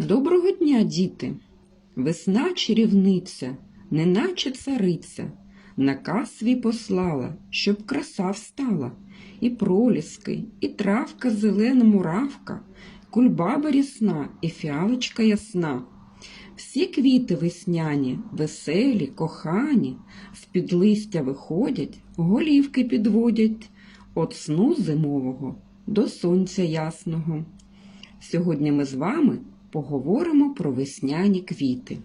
Доброго дня, діти! Весна чарівниця, неначе цариця, наказ свій послала, щоб краса встала, і проліски, і травка зелена муравка, кульбаба рясна і фіалочка ясна. Всі квіти весняні, веселі, кохані, з-під листя виходять, голівки підводять, от сну зимового до сонця ясного. Сьогодні ми з вами поговоримо про весняні квіти.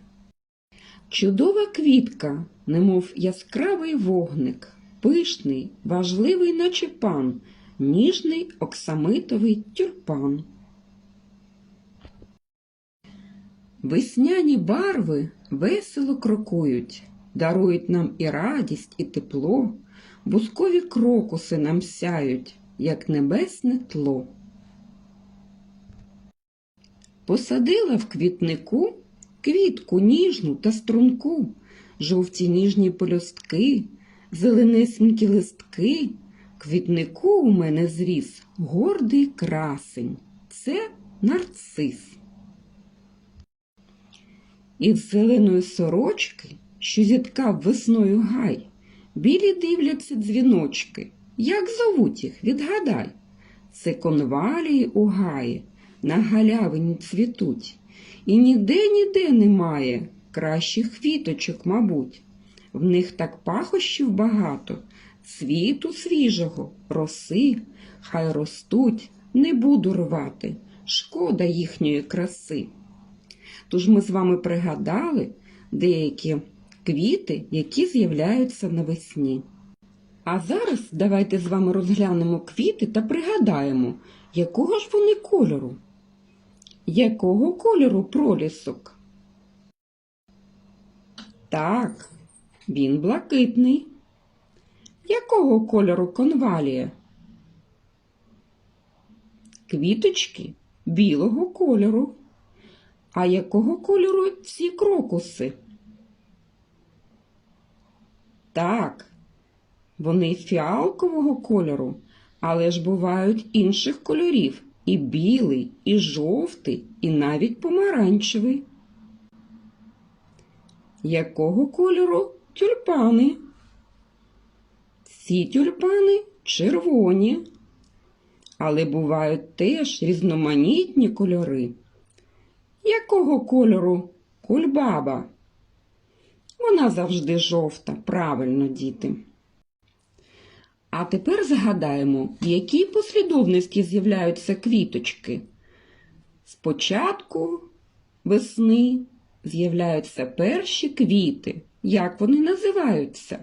Чудова квітка, немов яскравий вогник, пишний, важливий, наче пан, ніжний оксамитовий тюльпан. Весняні барви весело крокують, дарують нам і радість, і тепло, бускові крокуси нам сяють, як небесне тло. Посадила в квітнику квітку ніжну та струнку, жовті ніжні пелюстки, зеленесенькі листки. Квітнику у мене зріс гордий красень. Це нарцис. Із зеленої сорочки, що зіткав весною гай, білі дивляться дзвіночки. Як зовуть їх, відгадай. Це конвалії у гаї, на галявині цвітуть. І ніде ніде немає кращих квіточок, мабуть. В них так пахощів багато, цвіту свіжого, роси, хай ростуть, не буду рвати, шкода їхньої краси. Тож ми з вами пригадали деякі квіти, які з'являються навесні. А зараз давайте з вами розглянемо квіти та пригадаємо, якого ж вони кольору. Якого кольору пролісок? Так, він блакитний. Якого кольору конвалія? Квіточки білого кольору. А якого кольору ці крокуси? Так, вони фіалкового кольору, але ж бувають інших кольорів і білий, і жовтий, і навіть помаранчевий. Якого кольору тюльпани? Ці тюльпани червоні, але бувають теж різноманітні кольори. Якого кольору кульбаба? Вона завжди жовта, правильно, діти. А тепер згадаємо, в якій послідовності з'являються квіточки. Спочатку весни з'являються перші квіти. Як вони називаються?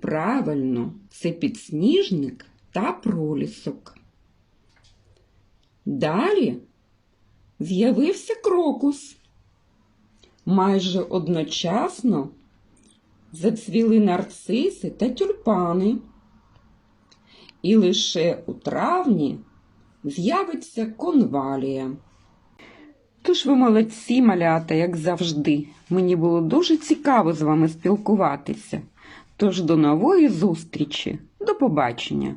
Правильно, це підсніжник та пролісок. Далі з'явився крокус. Майже одночасно зацвіли нарциси та тюльпани. І лише у травні з'явиться конвалія. Тож ви молодці, малята, як завжди. Мені було дуже цікаво з вами спілкуватися. Тож до нової зустрічі, до побачення!